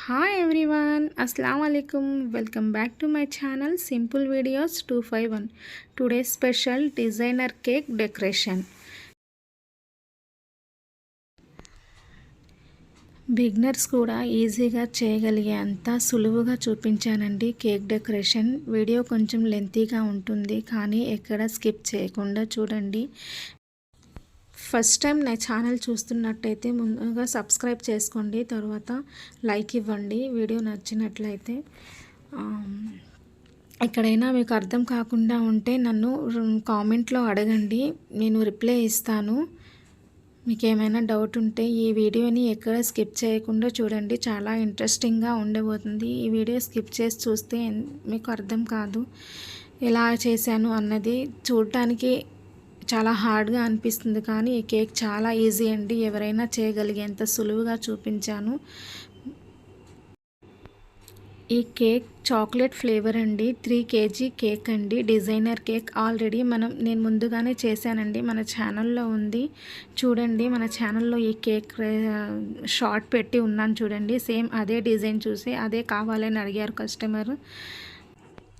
Hi everyone అస్సలం వాలేకుమ్ welcome back to my channel simple videos two five one today special designer cake decoration beginners కూడా ఈజీగా చేయగలిగే అంత సులువుగా చూపించానండి కేక్ డెకరేషన్ వీడియో కొంచెం లెంతీగా ఉంటుంది కానీ ఎక్కడ స్కిప్ చేయకుండా చూడండి. ఫస్ట్ టైం నా ఛానల్ చూస్తున్నట్టయితే ముందుగా సబ్స్క్రైబ్ చేసుకోండి తర్వాత లైక్ ఇవ్వండి వీడియో నచ్చినట్లయితే. ఎక్కడైనా మీకు అర్థం కాకుండా ఉంటే నన్ను కామెంట్లో అడగండి నేను రిప్లై ఇస్తాను. మీకు ఏమైనా డౌట్ ఉంటే ఈ వీడియోని ఎక్కడ స్కిప్ చేయకుండా చూడండి చాలా ఇంట్రెస్టింగ్గా ఉండబోతుంది. ఈ వీడియో స్కిప్ చేసి చూస్తే మీకు అర్థం కాదు. ఎలా చేశాను అన్నది చూడటానికి చాలా హార్డ్గా అనిపిస్తుంది కానీ ఈ కేక్ చాలా ఈజీ అండి. ఎవరైనా చేయగలిగేంత సులువుగా చూపించాను. ఈ కేక్ చాక్లెట్ ఫ్లేవర్ అండి. త్రీ కేజీ కేక్ అండి. డిజైనర్ కేక్ ఆల్రెడీ మనం నేను ముందుగానే చేశానండి. మన ఛానల్లో ఉంది. చూడండి మన ఛానల్లో ఈ కేక్ షార్ట్ పెట్టి ఉన్నాను చూడండి. సేమ్ అదే డిజైన్ చూసి అదే కావాలని అడిగారు కస్టమర్.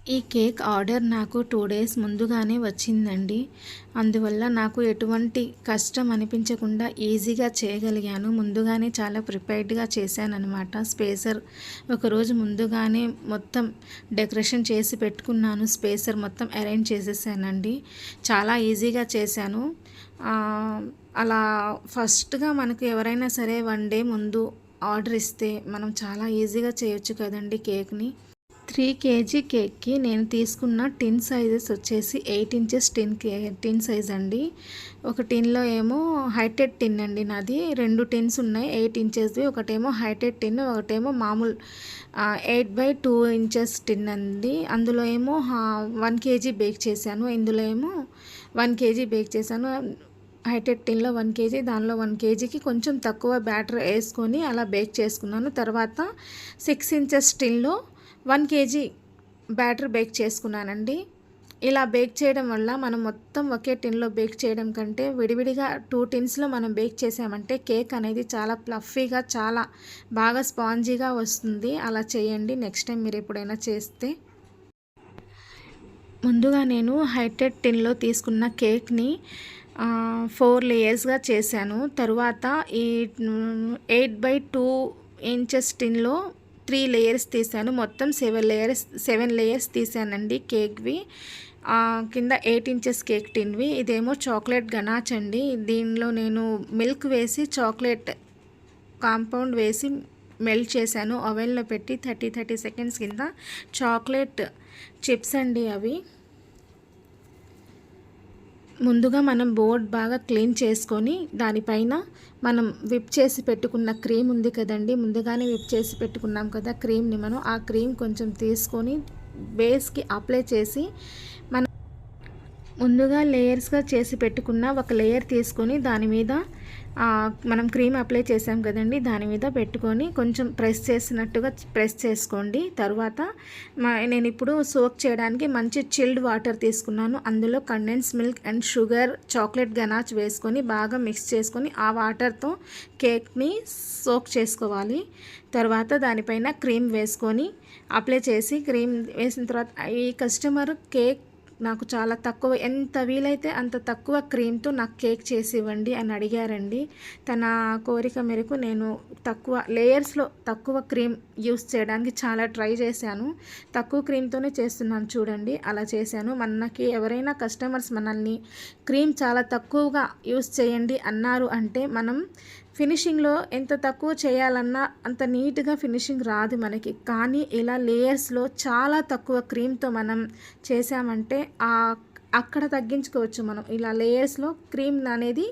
ఈ కేక్ ఆర్డర్ నాకు టూ డేస్ ముందుగానే వచ్చిందండి. అందువల్ల నాకు ఎటువంటి కష్టం అనిపించకుండా ఈజీగా చేయగలిగాను. ముందుగానే చాలా ప్రిపేర్డ్గా చేశానమాట స్పేసర్ ఒకరోజు ముందుగానే మొత్తం డెకరేషన్ చేసి పెట్టుకున్నాను. స్పేసర్ మొత్తం అరేంజ్ చేసేసానండి. చాలా ఈజీగా చేశాను. అలా ఫస్ట్గా మనకు ఎవరైనా సరే వన్ డే ముందు ఆర్డర్ ఇస్తే మనం చాలా ఈజీగా చేయొచ్చు కదండి కేక్ని. త్రీ కేజీ కేక్కి నేను తీసుకున్న టిన్ సైజెస్ వచ్చేసి ఎయిట్ ఇంచెస్ టిన్ కే టిన్ సైజ్ అండి. ఒక టిన్లో ఏమో హైటెడ్ టిన్ అండి నాది. రెండు టిన్స్ ఉన్నాయి ఎయిట్ ఇంచెస్ది ఒకటేమో హైటెడ్ టిన్ ఒకటేమో మామూలు eight by two inches tin అండి. అందులో ఏమో వన్ కేజీ బేక్ చేశాను. ఇందులో ఏమో వన్ కేజీ బేక్ చేశాను. హైటెడ్ టిన్లో వన్ కేజీ దానిలో వన్ కేజీకి కొంచెం తక్కువ బ్యాటర్ వేసుకొని అలా బేక్ చేసుకున్నాను. తర్వాత సిక్స్ ఇంచెస్ టిన్లో వన్ కేజీ బ్యాటర్ బేక్ చేసుకున్నానండి. ఇలా బేక్ చేయడం వల్ల మనం మొత్తం ఒకే టిన్లో బేక్ చేయడం కంటే విడివిడిగా టూ టిన్స్లో మనం బేక్ చేసామంటే కేక్ అనేది చాలా ప్లఫీగా చాలా బాగా స్పాంజీగా వస్తుంది. అలా చేయండి. నెక్స్ట్ టైం మీరు ఎప్పుడైనా చేస్తే. ముందుగా నేను హైటెడ్ టిన్లో తీసుకున్న కేక్ని ఫోర్ లేయర్స్గా చేశాను. తరువాత ఈ ఎయిట్ బై టూ ఇంచెస్ టిన్లో త్రీ లేయర్స్ తీసాను మొత్తం సెవెన్ లేయర్స్ సెవెన్ లేయర్స్ తీసానండి కేక్వి. కింద ఎయిట్ ఇంచెస్ కేక్ టిన్వి. ఇదేమో చాక్లెట్ గనాచ్ అండి దీనిలో నేను మిల్క్ వేసి చాక్లెట్ కాంపౌండ్ వేసి మెల్ట్ చేశాను. ఓవెన్లో పెట్టి థర్టీ థర్టీ సెకండ్స్ కింద. చాక్లెట్ చిప్స్ అండి అవి. ముందుగా మనం బోర్డ్ బాగా క్లీన్ చేసుకొని దానిపైన మనం విప్ చేసి పెట్టుకున్న క్రీమ్ ఉంది కదండి ముందుగానే విప్ చేసి పెట్టుకున్నాం కదా క్రీమ్ని మనం ఆ క్రీమ్ కొంచెం తీసుకొని బేస్కి అప్లై చేసి ముందుగా లేయర్స్గా చేసి పెట్టుకున్న ఒక లేయర్ తీసుకొని దాని మీద మనం క్రీమ్ అప్లై చేసాం కదండి దాని మీద పెట్టుకొని కొంచెం ప్రెస్ చేసినట్టుగా ప్రెస్ చేసుకోండి. తర్వాత నేను ఇప్పుడు సోక్ చేయడానికి మంచి చిల్డ్ వాటర్ తీసుకున్నాను. అందులో condensed milk and sugar chocolate ganache వేసుకొని బాగా మిక్స్ చేసుకొని ఆ వాటర్తో కేక్ని సోక్ చేసుకోవాలి. తర్వాత దానిపైన క్రీమ్ వేసుకొని అప్లై చేసి క్రీమ్ వేసిన తర్వాత ఈ కస్టమర్ కేక్ నాకు చాలా తక్కువ ఎంత వీలైతే అంత తక్కువ క్రీమ్తో నాకు కేక్ చేసి ఇవ్వండి అని అడిగారండి. తన కోరిక మేరకు నేను తక్కువ లేయర్స్లో తక్కువ క్రీమ్ యూస్ చేయడానికి చాలా ట్రై చేశాను. తక్కువ క్రీమ్తోనే చేస్తున్నాను చూడండి అలా చేశాను. మనకి ఎవరైనా కస్టమర్స్ మనల్ని క్రీమ్ చాలా తక్కువగా యూస్ చేయండి అన్నారు అంటే మనం ఫినిషింగ్లో ఎంత తక్కువ చేయాలన్నా అంత నీట్గా ఫినిషింగ్ రాదు మనకి. కానీ ఇలా లేయర్స్లో చాలా తక్కువ క్రీమ్తో మనం చేసామంటే ఆ అక్కడ తగ్గించుకోవచ్చు మనం. ఇలా లేయర్స్లో క్రీమ్ అనేది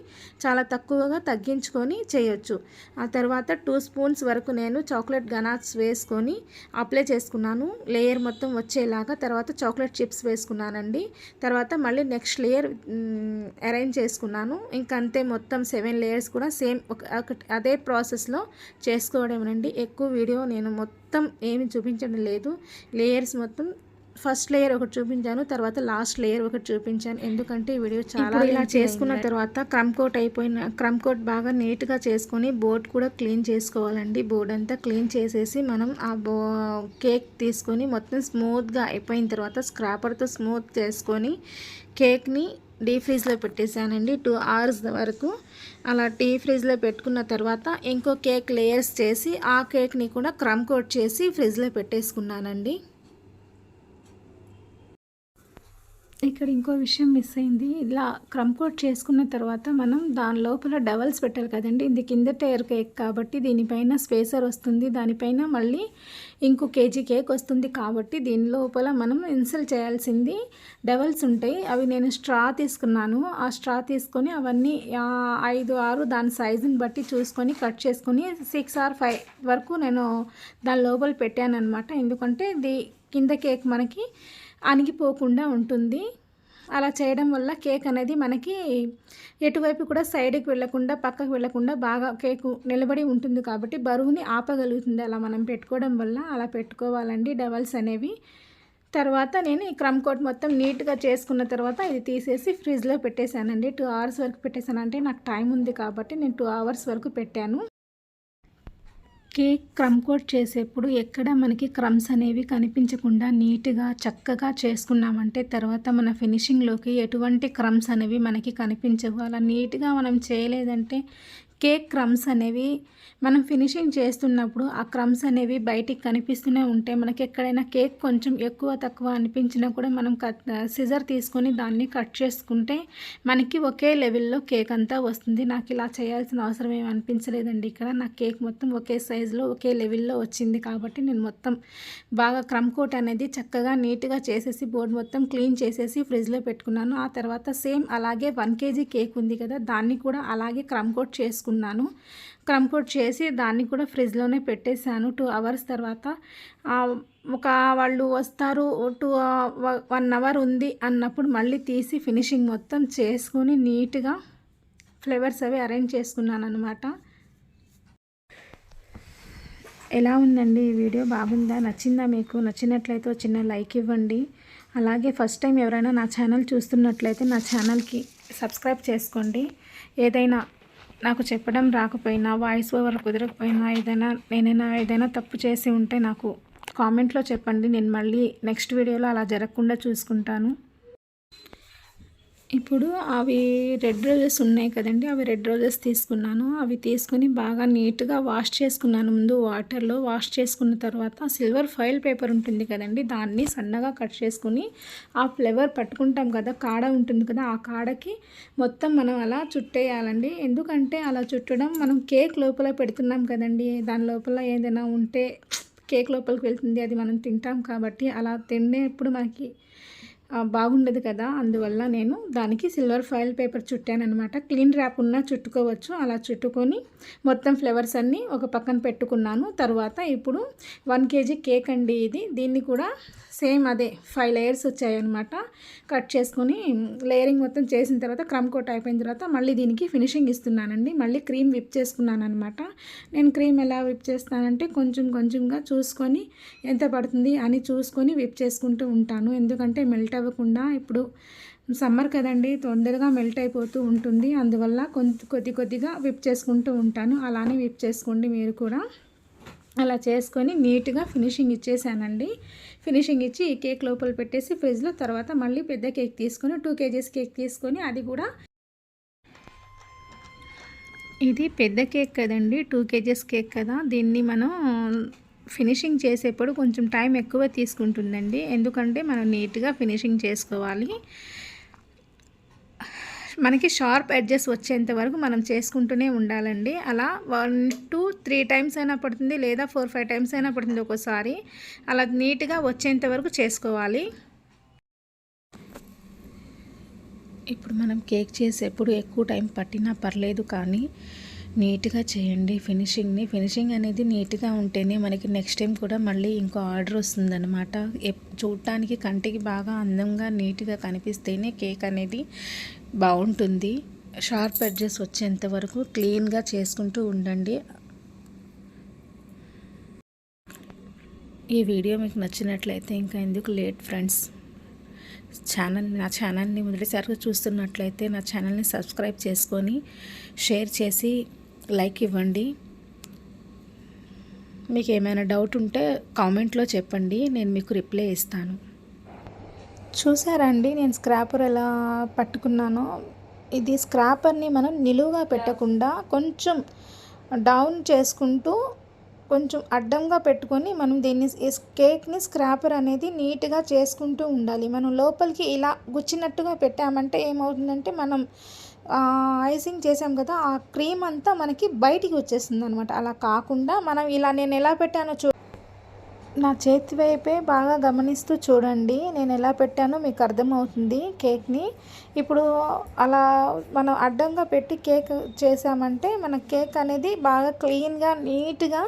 చాలా తక్కువగా తగ్గించుకొని చేయొచ్చు. ఆ తర్వాత టూ స్పూన్స్ వరకు నేను చాక్లెట్ గనాట్స్ వేసుకొని అప్లై చేసుకున్నాను. లేయర్ మొత్తం వచ్చేలాగా తర్వాత చాక్లెట్ చిప్స్ వేసుకున్నానండి. తర్వాత మళ్ళీ నెక్స్ట్ లేయర్ అరేంజ్ చేసుకున్నాను. ఇంకంతే మొత్తం సెవెన్ లేయర్స్ కూడా సేమ్ ఒక అదే ప్రాసెస్లో చేసుకోవడం అండి ఎక్కువ వీడియో నేను మొత్తం ఏమి చూపించడం లేదు. లేయర్స్ మొత్తం ఫస్ట్ లేయర్ ఒకటి చూపించాను తర్వాత లాస్ట్ లేయర్ ఒకటి చూపించాను. ఎందుకంటే ఈ వీడియో చాలా ఇలా చేసుకున్న తర్వాత క్రమ్ కోట్ అయిపోయిన క్రమ్ కోట్ బాగా నీట్గా చేసుకొని బోర్డ్ కూడా క్లీన్ చేసుకోవాలండి. బోర్డ్ అంతా క్లీన్ చేసేసి మనం ఆ బో కేక్ తీసుకొని మొత్తం స్మూత్గా అయిపోయిన తర్వాత స్క్రాపర్తో స్మూత్ చేసుకొని కేక్ని డీప్ ఫ్రీజ్లో పెట్టేశానండి. టూ అవర్స్ వరకు అలా డీ ఫ్రిడ్జ్లో పెట్టుకున్న తర్వాత ఇంకో కేక్ లేయర్స్ చేసి ఆ కేక్ని కూడా క్రమ్ కోట్ చేసి ఫ్రిడ్జ్లో పెట్టేసుకున్నానండి. ఇక్కడ ఇంకో విషయం మిస్ అయింది. ఇలా క్రమ్ కోట్ చేసుకున్న తర్వాత మనం దాని లోపల డబల్స్ పెట్టాలి కదండి. ఇది కింద టైర్ కేక్ కాబట్టి దీనిపైన స్పేసర్ వస్తుంది. దానిపైన మళ్ళీ ఇంకో కేజీ కేక్ వస్తుంది కాబట్టి దీని లోపల మనం ఇన్సల్ చేయాల్సింది డబల్స్ ఉంటాయి. అవి నేను స్ట్రా తీసుకున్నాను. ఆ స్ట్రా తీసుకొని అవన్నీ ఐదు ఆరు దాని సైజుని బట్టి చూసుకొని కట్ చేసుకొని సిక్స్ ఆర్ ఫైవ్ వరకు నేను దాని లోపల పెట్టాను అనమాట ఎందుకంటే ది కింద కేక్ మనకి అణిగిపోకుండా ఉంటుంది. అలా చేయడం వల్ల కేక్ అనేది మనకి ఎటువైపు కూడా సైడ్కి వెళ్ళకుండా పక్కకు వెళ్ళకుండా బాగా కేకు నిలబడి ఉంటుంది కాబట్టి బరువుని ఆపగలుగుతుంది. అలా మనం పెట్టుకోవడం వల్ల అలా పెట్టుకోవాలండి డబల్స్ అనేవి. తర్వాత నేను ఈ క్రమ్ కోట్ మొత్తం నీట్గా చేసుకున్న తర్వాత ఇది తీసేసి ఫ్రిడ్జ్లో పెట్టేశానండి. టూ అవర్స్ వరకు పెట్టేశాను. అంటే నాకు టైం ఉంది కాబట్టి నేను టూ అవర్స్ వరకు పెట్టాను. కేక్ క్రమ్ కోట్ చేసేప్పుడు ఎక్కడ మనకి క్రమ్స్ అనేవి కనిపించకుండా నీట్గా చక్కగా చేసుకున్నామంటే తర్వాత మన ఫినిషింగ్లోకి ఎటువంటి క్రమ్స్ అనేవి మనకి కనిపించవు. అలా నీట్గా మనం చేయలేదంటే కేక్ క్రమ్స్ అనేవి మనం ఫినిషింగ్ చేస్తున్నప్పుడు ఆ క్రమ్స్ అనేవి బయటికి కనిపిస్తూనే ఉంటాయి మనకి ఎక్కడైనా కేక్ కొంచెం ఎక్కువ తక్కువ అనిపించినా కూడా మనం కట్ సిజర్ తీసుకొని దాన్ని కట్ చేసుకుంటే మనకి ఒకే లెవెల్లో కేక్ అంతా వస్తుంది. నాకు ఇలా చేయాల్సిన అవసరం ఏమి అనిపించలేదండి ఇక్కడ. నా కేక్ మొత్తం ఒకే సైజులో ఒకే లెవెల్లో వచ్చింది కాబట్టి నేను మొత్తం బాగా క్రమ్ కోట్ అనేది చక్కగా నీట్గా చేసేసి బోర్డు మొత్తం క్లీన్ చేసేసి ఫ్రిడ్జ్లో పెట్టుకున్నాను. ఆ తర్వాత సేమ్ అలాగే వన్ కేజీ కేక్ ఉంది కదా దాన్ని కూడా అలాగే క్రమ్ కోట్ చేసుకున్నాను క్రమ్ కోట్ చేసి దాన్ని కూడా ఫ్రిడ్జ్లోనే పెట్టేశాను. టూ అవర్స్ తర్వాత ఒక వాళ్ళు వస్తారు టూ వన్ అవర్ ఉంది అన్నప్పుడు మళ్ళీ తీసి ఫినిషింగ్ మొత్తం చేసుకొని నీట్గా ఫ్లేవర్స్ అవి అరేంజ్ చేసుకున్నాను అనమాట ఎలా ఉందండి ఈ వీడియో? బాగుందా? నచ్చిందా మీకు? నచ్చినట్లయితే చిన్న లైక్ ఇవ్వండి. అలాగే ఫస్ట్ టైం ఎవరైనా నా ఛానల్ చూస్తున్నట్లయితే నా ఛానల్కి సబ్స్క్రైబ్ చేసుకోండి. ఏదైనా నాకు చెప్పడం రాకపోయినా వాయిస్ ఓవర్ కుదరకపోయినా ఏదైనా నేనైనా ఏదైనా తప్పు చేసి ఉంటే నాకు కామెంట్లో చెప్పండి. నేను మళ్ళీ నెక్స్ట్ వీడియోలో అలా జరగకుండా చూసుకుంటాను. ఇప్పుడు అవి రెడ్ రోజెస్ ఉన్నాయి కదండి అవి రెడ్ రోజెస్ తీసుకున్నాను. అవి తీసుకుని బాగా నీట్గా వాష్ చేసుకున్నాను. ముందు వాటర్లో వాష్ చేసుకున్న తర్వాత సిల్వర్ ఫైల్ పేపర్ ఉంటుంది కదండి దాన్ని సన్నగా కట్ చేసుకుని ఆ ఫ్లేవర్ పట్టుకుంటాం కదా కాడ ఉంటుంది కదా ఆ కాడకి మొత్తం మనం అలా చుట్టేయాలండి. ఎందుకంటే అలా చుట్టడం మనం కేక్ లోపల పెడుతున్నాం కదండి దాని లోపల ఏదైనా ఉంటే కేక్ లోపలికి వెళ్తుంది అది మనం తింటాం కాబట్టి అలా తినేప్పుడు మనకి బాగుండదు కదా. అందువల్ల నేను దానికి సిల్వర్ ఫాయిల్ పేపర్ చుట్టాను అనమాట క్లీన్ ర్యాప్ ఉన్న చుట్టుకోవచ్చు. అలా చుట్టుకొని మొత్తం ఫ్లేవర్స్ అన్నీ ఒక పక్కన పెట్టుకున్నాను. తర్వాత ఇప్పుడు వన్ కేజీ కేక్ అండి ఇది. దీన్ని కూడా సేమ్ అదే ఫైవ్ లేయర్స్ వచ్చాయన్నమాట. కట్ చేసుకొని లేయరింగ్ మొత్తం చేసిన తర్వాత క్రమ్ కోట్ అయిపోయిన తర్వాత మళ్ళీ దీనికి ఫినిషింగ్ ఇస్తున్నానండి. మళ్ళీ క్రీమ్ విప్ చేసుకున్నాను అనమాట నేను క్రీమ్ ఎలా విప్ చేస్తానంటే కొంచెం కొంచెంగా చూసుకొని ఎంత పడుతుంది అని చూసుకొని విప్ చేసుకుంటూ ఉంటాను. ఎందుకంటే మెల్ట్ అవ్వకుండా ఇప్పుడు సమ్మర్ కదండి తొందరగా మెల్ట్ అయిపోతూ ఉంటుంది. అందువల్ల కొంత కొద్ది కొద్దిగా విప్ చేసుకుంటూ ఉంటాను. అలానే విప్ చేసుకోండి మీరు కూడా. అలా చేసుకొని నీట్గా ఫినిషింగ్ ఇచ్చేసానండి. ఫినిషింగ్ ఇచ్చి ఈ కేక్ లోపల పెట్టేసి ఫ్రిడ్జ్లో తర్వాత మళ్ళీ పెద్ద కేక్ తీసుకొని టూ కేజీస్ కేక్ తీసుకొని అది కూడా ఇది పెద్ద కేక్ కదండి టూ కేజీస్ కేక్ కదా. దీన్ని మనం ఫినిషింగ్ చేసేప్పుడు కొంచెం టైం ఎక్కువ తీసుకుంటుందండి. ఎందుకంటే మనం నీట్గా ఫినిషింగ్ చేసుకోవాలి. మనకి షార్ప్ ఎడ్జెస్ వచ్చేంత వరకు మనం చేసుకుంటూనే ఉండాలండి. అలా వన్ టూ త్రీ టైమ్స్ అయినా పడుతుంది లేదా ఫోర్ ఫైవ్ టైమ్స్ అయినా పడుతుంది ఒక్కోసారి. అలా నీట్గా వచ్చేంత వరకు చేసుకోవాలి. ఇప్పుడు మనం కేక్ చేసేప్పుడు ఎక్కువ టైం పట్టినా పర్లేదు కానీ నీట్గా చేయండి ఫినిషింగ్ని. ఫినిషింగ్ అనేది నీట్గా ఉంటేనే మనకి నెక్స్ట్ టైం కూడా మళ్ళీ ఇంకో ఆర్డర్ వస్తుందన్నమాట. చూడటానికి కంటికి బాగా అందంగా నీట్గా కనిపిస్తేనే కేక్ అనేది బాగుంటుంది షార్ప్ ఎడ్జెస్ వచ్చేంత వరకు క్లీన్గా చేసుకుంటూ ఉండండి. ఈ వీడియో మీకు నచ్చినట్లయితే ఇంకా ఎందుకు లేట్ ఫ్రెండ్స్? ఛానల్ నా ఛానల్ని మొదటిసారిగా చూస్తున్నట్లయితే నా ఛానల్ని సబ్స్క్రైబ్ చేసుకొని షేర్ చేసి లైక్ ఇవ్వండి. మీకు ఏమైనా డౌట్ ఉంటే కామెంట్లో చెప్పండి నేను మీకు రిప్లై ఇస్తాను. చూసారండి నేను స్క్రాపర్ ఎలా పట్టుకున్నానో? ఇది స్క్రాపర్ని మనం నిలువుగా పెట్టకుండా కొంచెం డౌన్ చేసుకుంటూ కొంచెం అడ్డంగా పెట్టుకొని మనం దీన్ని కేక్ని స్క్రాపర్ అనేది నీట్గా చేసుకుంటూ ఉండాలి. మనం లోపలికి ఇలా గుచ్చినట్టుగా పెట్టామంటే ఏమవుతుందంటే మనం ఐసింగ్ చేసాం కదా ఆ క్రీమ్ అంతా మనకి బయటికి వచ్చేస్తుంది అనమాట అలా కాకుండా మనం ఇలా నేను ఎలా పెట్టానో చూ నా చేతి వైపే బాగా గమనిస్తూ చూడండి. నేను ఎలా పెట్టానో మీకు అర్థమవుతుంది కేక్ని. ఇప్పుడు అలా మనం అడ్డంగా పెట్టి కేక్ చేసామంటే మన కేక్ అనేది బాగా క్లీన్గా నీట్గా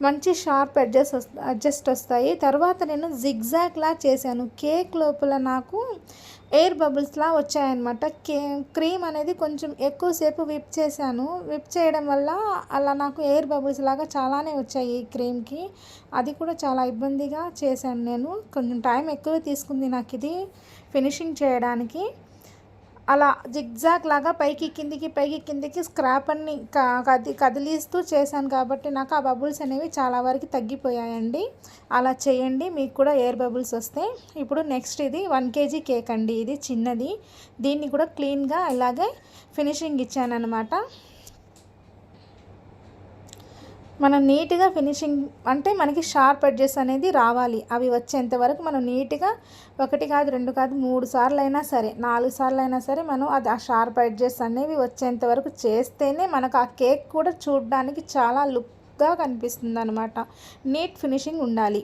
మంచి షార్ప్ అడ్జస్ట్ అడ్జస్ట్ వస్తాయి. తర్వాత నేను జిగ్జాగ్లా చేశాను. కేక్ లోపల నాకు ఎయిర్ బబుల్స్లా వచ్చాయన్నమాట. కే క్రీమ్ అనేది కొంచెం ఎక్కువసేపు విప్ చేశాను. విప్ చేయడం వల్ల అలా నాకు ఎయిర్ బబుల్స్ లాగా చాలానే వచ్చాయి ఈ క్రీమ్కి. అది కూడా చాలా ఇబ్బందిగా చేశాను నేను. కొంచెం టైం ఎక్కువ తీసుకుంది నాకు ఇది ఫినిషింగ్ చేయడానికి. అలా జిగ్జాగ్ లాగా పైకి కిందికి పైకి కిందికి స్క్రాప్ అన్ని కది కదిలిస్తూ చేశాను కాబట్టి నాకు ఆ బబుల్స్ అనేవి చాలా వరకు తగ్గిపోయాయండి. అలా చేయండి మీకు కూడా ఎయిర్ బబుల్స్ వస్తాయి ఇప్పుడు నెక్స్ట్ ఇది వన్ కేజీ కేక్ అండి. ఇది చిన్నది. దీన్ని కూడా క్లీన్గా ఇలాగే ఫినిషింగ్ ఇచ్చాను అనమాట మనం నీట్గా ఫినిషింగ్ అంటే మనకి షార్ప్ ఎడ్జెస్ అనేది రావాలి. అవి వచ్చేంత వరకు మనం నీట్గా ఒకటి కాదు రెండు కాదు మూడు సార్లు అయినా సరే నాలుగు సార్లు అయినా సరే మనం అది ఆ షార్ప్ ఎడ్జెస్ అనేవి వచ్చేంత వరకు చేస్తేనే మనకు ఆ కేక్ కూడా చూడడానికి చాలా లుక్గా కనిపిస్తుంది అనమాట నీట్ ఫినిషింగ్ ఉండాలి.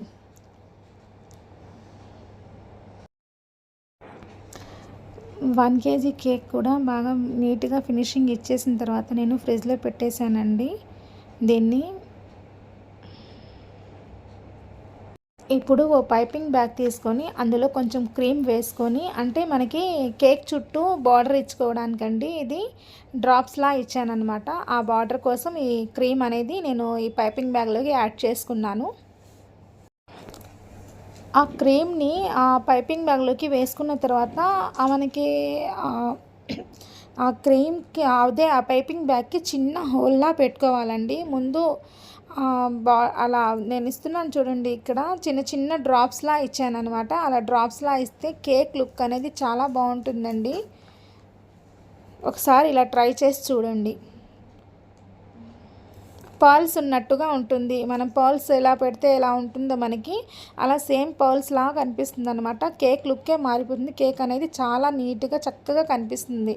వన్ కేజీ కేక్ కూడా బాగా నీట్గా ఫినిషింగ్ ఇచ్చేసిన తర్వాత నేను ఫ్రిడ్జ్లో పెట్టేశానండి. దీన్ని ఇప్పుడు ఓ పైపింగ్ బ్యాగ్ తీసుకొని అందులో కొంచెం క్రీమ్ వేసుకొని అంటే మనకి కేక్ చుట్టూ బార్డర్ ఇచ్చుకోవడానికండి ఇది డ్రాప్స్లా ఇచ్చానమాట ఆ బార్డర్ కోసం ఈ క్రీమ్ అనేది నేను ఈ పైపింగ్ బ్యాగ్లోకి యాడ్ చేసుకున్నాను. ఆ క్రీమ్ని ఆ పైపింగ్ బ్యాగ్లోకి వేసుకున్న తర్వాత మనకి ఆ క్రీమ్కి అదే ఆ పైపింగ్ బ్యాగ్కి చిన్న హోల్లా పెట్టుకోవాలండి. ముందు బా అలా నేను ఇస్తున్నాను చూడండి ఇక్కడ చిన్న చిన్న డ్రాప్స్లా ఇచ్చాను అనమాట అలా డ్రాప్స్లా ఇస్తే కేక్ లుక్ అనేది చాలా బాగుంటుందండి. ఒకసారి ఇలా ట్రై చేసి చూడండి. పర్ల్స్ ఉన్నట్టుగా ఉంటుంది. మనం పర్ల్స్ ఎలా పెడితే ఎలా ఉంటుందో మనకి అలా సేమ్ పర్ల్స్ లాగా కనిపిస్తుంది అనమాట కేక్ లుక్కే మారిపోతుంది. కేక్ అనేది చాలా నీట్గా చక్కగా కనిపిస్తుంది.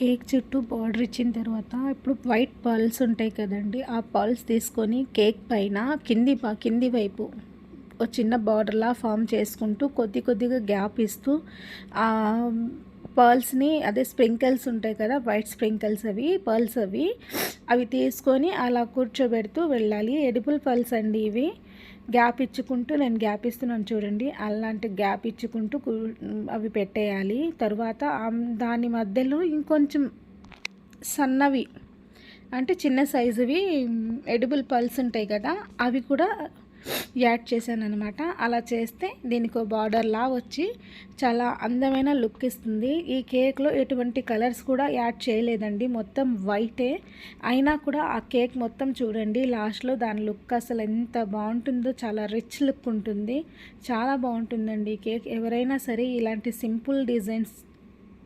కేక్ చుట్టూ బార్డర్ ఇచ్చిన తర్వాత ఇప్పుడు వైట్ పర్ల్స్ ఉంటాయి కదండి ఆ పర్ల్స్ తీసుకొని కేక్ పైన కింది కింది వైపు ఒక చిన్న బార్డర్లా ఫామ్ చేసుకుంటూ కొద్ది కొద్దిగా గ్యాప్ ఇస్తూ పర్ల్స్ని అదే స్ప్రింకిల్స్ ఉంటాయి కదా వైట్ స్ప్రింకిల్స్ అవి పర్ల్స్ అవి అవి తీసుకొని అలా కూర్చోబెడుతూ వెళ్ళాలి. ఎడిబుల్ పర్ల్స్ అండి ఇవి. గ్యాప్ ఇచ్చుకుంటూ నేను గ్యాప్ ఇస్తున్నాను చూడండి. అలాంటి గ్యాప్ ఇచ్చుకుంటూ అవి పెట్టేయాలి. తర్వాత దాని మధ్యలో ఇంకొంచెం సన్నవి అంటే చిన్న సైజువి ఎడిబుల్ పల్స్ ఉంటాయి కదా అవి కూడా యాడ్ చేశాను అనమాట అలా చేస్తే దీనికి బార్డర్లా వచ్చి చాలా అందమైన లుక్ ఇస్తుంది. ఈ కేక్లో ఎటువంటి కలర్స్ కూడా యాడ్ చేయలేదండి. మొత్తం వైటే. అయినా కూడా ఆ కేక్ మొత్తం చూడండి. లాస్ట్లో దాని లుక్ అసలు ఎంత బాగుంటుందో చాలా రిచ్ లుక్ ఉంటుంది. చాలా బాగుంటుందండి కేక్. ఎవరైనా సరే ఇలాంటి సింపుల్ డిజైన్స్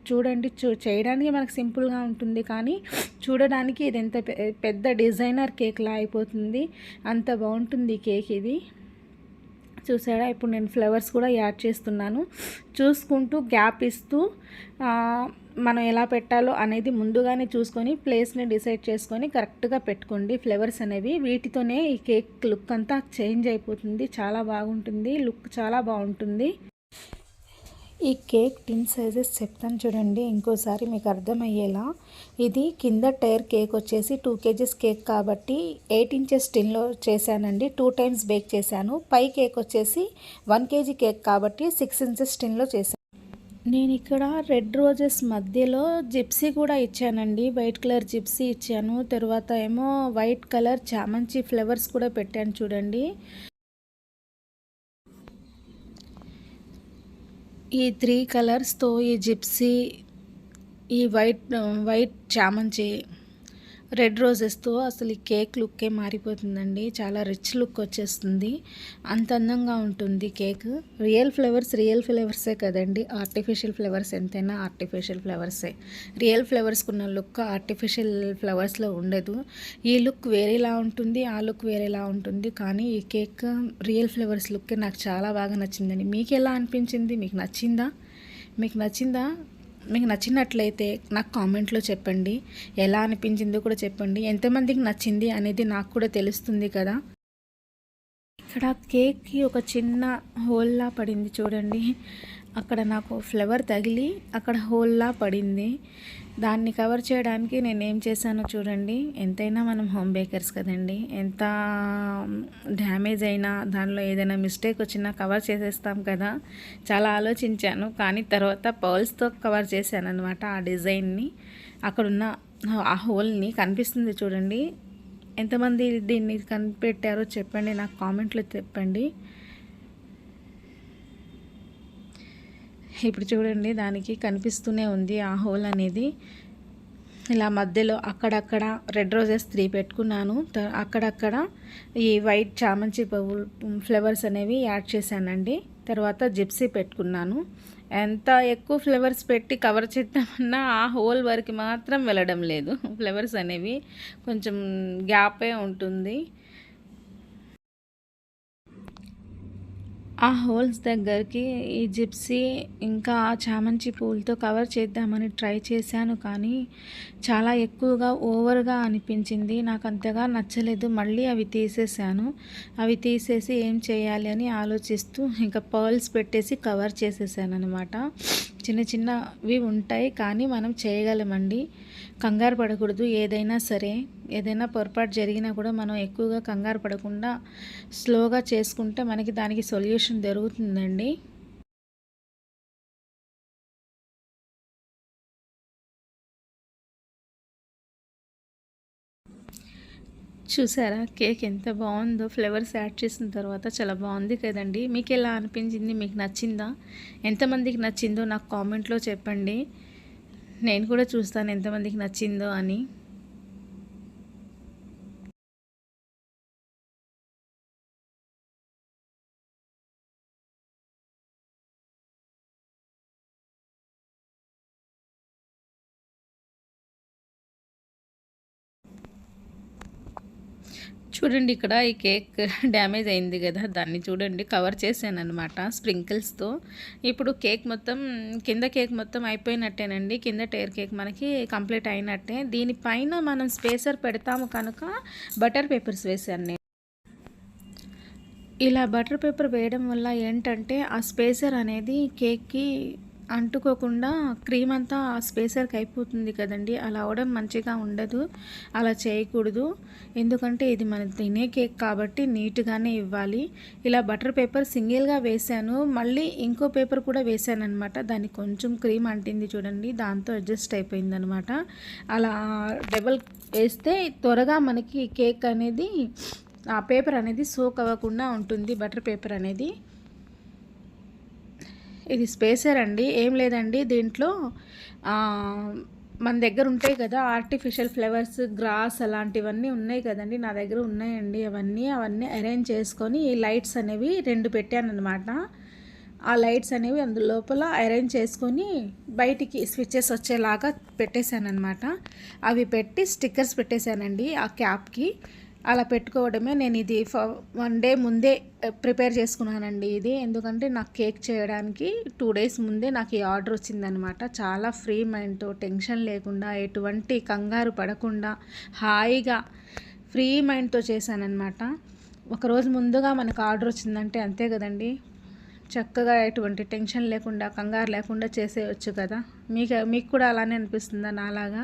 చూడండి చూ చేయడానికి మనకు సింపుల్గా ఉంటుంది. కానీ చూడడానికి ఇది ఎంత పెద్ద డిజైనర్ కేక్లా అయిపోతుంది. అంత బాగుంటుంది కేక్ ఇది. చూసారా? ఇప్పుడు నేను ఫ్లవర్స్ కూడా యాడ్ చేస్తున్నాను. చూసుకుంటూ గ్యాప్ ఇస్తూ మనం ఎలా పెట్టాలో అనేది ముందుగానే చూసుకొని ప్లేస్ని డిసైడ్ చేసుకొని కరెక్ట్గా పెట్టుకోండి ఫ్లవర్స్ అనేవి. వీటితోనే ఈ కేక్ లుక్ అంతా చేంజ్ అయిపోతుంది. చాలా బాగుంటుంది. లుక్ చాలా బాగుంటుంది. ఈ కేక్ టిన్ సైజెస్ చెప్తాను చూడండి ఇంకోసారి మీకు అర్థమయ్యేలా. ఇది కింద టైర్ కేక్ వచ్చేసి టూ కేజీస్ కేక్ కాబట్టి ఎయిట్ ఇంచెస్ టిన్లో చేశానండి టూ టైమ్స్ బేక్ చేశాను. పై కేక్ వచ్చేసి వన్ కేజీ కేక్ కాబట్టి సిక్స్ ఇంచెస్ టిన్లో చేశాను. నేను ఇక్కడ రెడ్ రోజెస్ మధ్యలో జిప్సీ కూడా ఇచ్చానండి వైట్ కలర్ జిప్సీ ఇచ్చాను. తర్వాత ఏమో వైట్ కలర్ చామంచి ఫ్లవర్స్ కూడా పెట్టాను చూడండి. ఈ త్రీ కలర్స్తో ఈ జిప్సీ ఈ వైట్ వైట్ చామంతి రెడ్ రోజెస్తో అసలు ఈ కేక్ లుక్కే మారిపోతుందండి. చాలా రిచ్ లుక్ వచ్చేస్తుంది. అంత అందంగా ఉంటుంది కేక్. రియల్ ఫ్లేవర్స్ రియల్ ఫ్లేవర్సే కదండి. ఆర్టిఫిషియల్ ఫ్లేవర్స్ ఎంతైనా ఆర్టిఫిషియల్ ఫ్లేవర్సే. రియల్ ఫ్లేవర్స్కున్న లుక్ ఆర్టిఫిషియల్ ఫ్లవర్స్లో ఉండదు. ఈ లుక్ వేరేలా ఉంటుంది ఆ లుక్ వేరేలా ఉంటుంది. కానీ ఈ కేక్ రియల్ ఫ్లేవర్స్ లుక్కే నాకు చాలా బాగా నచ్చిందండి. మీకు ఎలా అనిపించింది? మీకు నచ్చిందా? మీకు నచ్చిందా? మీకు నచ్చినట్లయితే నాకు కామెంట్లో చెప్పండి. ఎలా అనిపించిందో కూడా చెప్పండి. ఎంతమందికి నచ్చింది అనేది నాకు కూడా తెలుస్తుంది కదా. ఇక్కడ కేక్కి ఒక చిన్న హోల్లా పడింది చూడండి. అక్కడ నాకు ఫ్లవర్ తగిలి అక్కడ హోల్లా పడింది. దాన్ని కవర్ చేయడానికి నేను ఏం చేశానో చూడండి. ఎంతైనా మనం హోమ్ బేకర్స్ కదండి. ఎంత డ్యామేజ్ అయినా దానిలో ఏదైనా మిస్టేక్ వచ్చినా కవర్ చేసేస్తాం కదా. చాలా ఆలోచించాను. కానీ తర్వాత పర్ల్స్తో కవర్ చేశాను అనమాట ఆ డిజైన్ని. అక్కడున్న ఆ హోల్ని కనిపిస్తుంది చూడండి. ఎంతమంది దీన్ని కనిపెట్టారో చెప్పండి. నాకు కామెంట్లో చెప్పండి. ఇప్పుడు చూడండి దానికి కనిపిస్తూనే ఉంది ఆ హోల్ అనేది. ఇలా మధ్యలో అక్కడక్కడ రెడ్ రోజెస్ త్రీ పెట్టుకున్నాను. అక్కడక్కడ ఈ వైట్ చామంతి పువ్వు ఫ్లవర్స్ అనేవి యాడ్ చేశానండి. తర్వాత జిప్సీ పెట్టుకున్నాను. ఎంత ఎక్కువ ఫ్లవర్స్ పెట్టి కవర్ చేద్దామన్నా ఆ హోల్ వరకు మాత్రం వెళ్ళడం లేదు. ఫ్లవర్స్ అనేవి కొంచెం గ్యాపే ఉంటుంది. ఆ హోల్స్ దగ్గరికి ఈ జిప్సీ ఇంకా చామంతి పూలతో కవర్ చేద్దామని ట్రై చేశాను కానీ చాలా ఎక్కువగా ఓవర్గా అనిపించింది. నాకు అంతగా నచ్చలేదు. మళ్ళీ అవి తీసేసాను అవి తీసేసి ఏం చేయాలి అని ఆలోచిస్తూ ఇంకా పర్ల్స్ పెట్టేసి కవర్ చేసేసాను అనమాట చిన్న చిన్నవి ఉంటాయి కానీ మనం చేయగలమండి. కంగారు పడకూడదు ఏదైనా సరే. ఏదైనా పొరపాటు జరిగినా కూడా మనం ఎక్కువగా కంగారు పడకుండా స్లోగా చేసుకుంటే మనకి దానికి సొల్యూషన్ దొరుకుతుందండి. చూసారా? కేక్ ఎంత బాగుందో ఫ్లేవర్స్ యాడ్ చేసిన తర్వాత చాలా బాగుంది కదండి. మీకు ఎలా అనిపించింది? మీకు నచ్చిందా? ఎంతమందికి నచ్చిందో నాకు కామెంట్లో చెప్పండి. నేను కూడా చూస్తాను ఎంతమందికి నచ్చిందో అని. చూడండి ఇక్కడ ఈ కేక్ డ్యామేజ్ అయింది కదా దాన్ని చూడండి కవర్ చేశాను అనమాట స్ప్రింకిల్స్తో ఇప్పుడు కేక్ మొత్తం కింద కేక్ మొత్తం అయిపోయినట్టేనండి. కింద టేర్ కేక్ మనకి కంప్లీట్ అయినట్టే. దీనిపైన మనం స్పేసర్ పెడతాము కనుక బటర్ పేపర్స్ వేశాను నేను. ఇలా బటర్ పేపర్ వేయడం వల్ల ఏంటంటే ఆ స్పేసర్ అనేది కేక్కి అంటుకోకుండా క్రీమ్ అంతా స్పేసర్కి అయిపోతుంది కదండి. అలా అవడం మంచిగా ఉండదు. అలా చేయకూడదు. ఎందుకంటే ఇది మన తినే కేక్ కాబట్టి నీట్గానే ఇవ్వాలి. ఇలా బటర్ పేపర్ సింగిల్గా వేసాను. మళ్ళీ ఇంకో పేపర్ కూడా వేసాను అనమాట దానికి కొంచెం క్రీమ్ అంటింది చూడండి. దాంతో అడ్జస్ట్ అయిపోయింది అనమాట అలా డబల్ వేస్తే త్వరగా మనకి కేక్ అనేది ఆ పేపర్ అనేది సోక్ అవ్వకుండా ఉంటుంది బటర్ పేపర్ అనేది. ఇది స్పేసర్ అండి. ఏం లేదండి. దీంట్లో మన దగ్గర ఉంటాయి కదా ఆర్టిఫిషియల్ ఫ్లవర్స్ గ్రాస్ అలాంటివన్నీ ఉన్నాయి కదండి. నా దగ్గర ఉన్నాయండి అవన్నీ. అవన్నీ అరేంజ్ చేసుకొని ఈ లైట్స్ అనేవి రెండు పెట్టాను అనమాట ఆ లైట్స్ అనేవి అందు లోపల అరేంజ్ చేసుకొని బయటికి స్విచ్చెస్ వచ్చేలాగా పెట్టేశాను అనమాట అవి పెట్టి స్టిక్కర్స్ పెట్టేశానండి ఆ క్యాప్కి అలా పెట్టుకోవడమే నేను ఇది వన్ డే ముందే ప్రిపేర్ చేసుకున్నానండి ఇది. ఎందుకంటే నాకు కేక్ చేయడానికి టూ డేస్ ముందే నాకు ఈ ఆర్డర్ వచ్చిందనమాట. చాలా ఫ్రీ మైండ్తో టెన్షన్ లేకుండా ఎటువంటి కంగారు పడకుండా హాయిగా ఫ్రీ మైండ్తో చేశానమాట ఒకరోజు ముందుగా మనకు ఆర్డర్ వచ్చిందంటే అంతే కదండి. చక్కగా ఎటువంటి టెన్షన్ లేకుండా కంగారు లేకుండా చేసేయచ్చు కదా. మీకు మీకు కూడా అలానే అనిపిస్తుందా నాలాగా?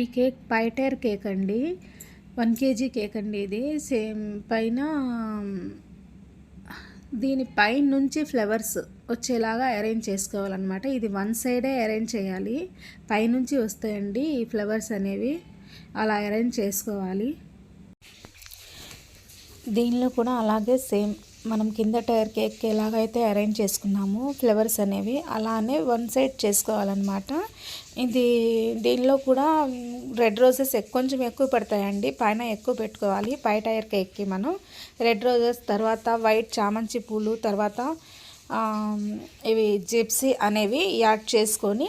ఈ కేక్ పైటైర్ కేక్ అండి వన్ కేజీ కేక్ అండి ఇది. సేమ్ పైన దీని పై నుంచి ఫ్లవర్స్ వచ్చేలాగా అరేంజ్ చేసుకోవాలన్నమాట. ఇది వన్ సైడే అరేంజ్ చేయాలి. పైనుంచి వస్తాయండి ఈ ఫ్లవర్స్ అనేవి. అలా అరేంజ్ చేసుకోవాలి. దీనిలో కూడా అలాగే సేమ్ మనం కింద టైర్ కేక్ ఎలాగైతే అరేంజ్ చేసుకున్నామో ఫ్లవర్స్ అనేవి అలానే వన్ సైడ్ చేసుకోవాలన్నమాట. ఇది దీనిలో కూడా రెడ్ రోజెస్ కొంచెం ఎక్కువ పడతాయండి. పైన ఎక్కువ పెట్టుకోవాలి. పై టైర్ కేక్కి మనం రెడ్ రోజెస్ తర్వాత వైట్ చామంతి పూలు తర్వాత ఇవి జిప్సీ అనేవి యాడ్ చేసుకొని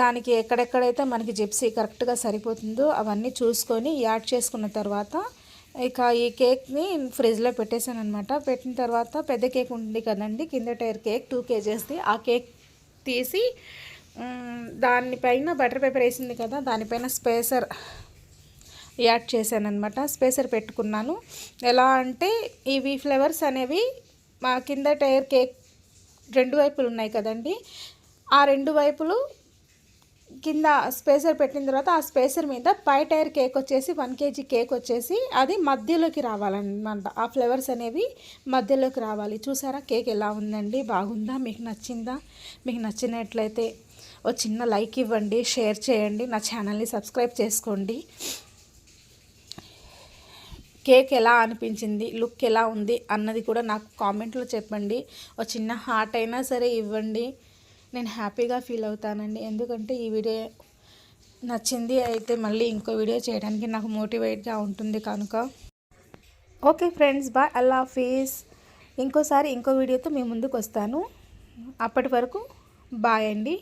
దానికి ఎక్కడెక్కడైతే మనకి జిప్సీ కరెక్ట్గా సరిపోతుందో అవన్నీ చూసుకొని యాడ్ చేసుకున్న తర్వాత ఇక ఈ కేక్ని ఫ్రిడ్జ్లో పెట్టేశాను అనమాట పెట్టిన తర్వాత పెద్ద కేక్ ఉంది కదండి కింద టైర్ కేక్ టూ కేజెస్ది. ఆ కేక్ తీసి దానిపైన బటర్ పేపర్ వేసింది కదా దానిపైన స్పేసర్ యాడ్ చేశాను అనమాట స్పేసర్ పెట్టుకున్నాను. ఎలా అంటే ఇవి ఫ్లేవర్స్ అనేవి మా కింద టైర్ కేక్ రెండు వైపులు ఉన్నాయి కదండి. ఆ రెండు వైపులు కింద స్పేసర్ పెట్టిన తర్వాత ఆ స్పేసర్ మీద పై టైర్ కేక్ వచ్చేసి వన్ కేజీ కేక్ వచ్చేసి అది మధ్యలోకి రావాలన్నమాట. ఆ ఫ్లేవర్స్ అనేవి మధ్యలోకి రావాలి. చూసారా? కేక్ ఎలా ఉందండి? బాగుందా? మీకు నచ్చిందా? మీకు నచ్చినట్లయితే ఓ చిన్న లైక్ ఇవ్వండి షేర్ చేయండి నా ఛానల్ని సబ్స్క్రైబ్ చేసుకోండి. కేక్ ఎలా అనిపించింది? లుక్ ఎలా ఉంది? అన్నది కూడా నాకు కామెంట్లో చెప్పండి. ఒక చిన్న హార్ట్ అయినా సరే ఇవ్వండి. నేను హ్యాపీగా ఫీల్ అవుతానండి. ఎందుకంటే ఈ వీడియో నచ్చింది అయితే మళ్ళీ ఇంకో వీడియో చేయడానికి నాకు మోటివేట్గా ఉంటుంది కనుక. Okay friends bye. అల్లా ఫీజ్ ఇంకోసారి ఇంకో వీడియోతో మీ ముందుకు వస్తాను. అప్పటి వరకు బాయ్ అండి.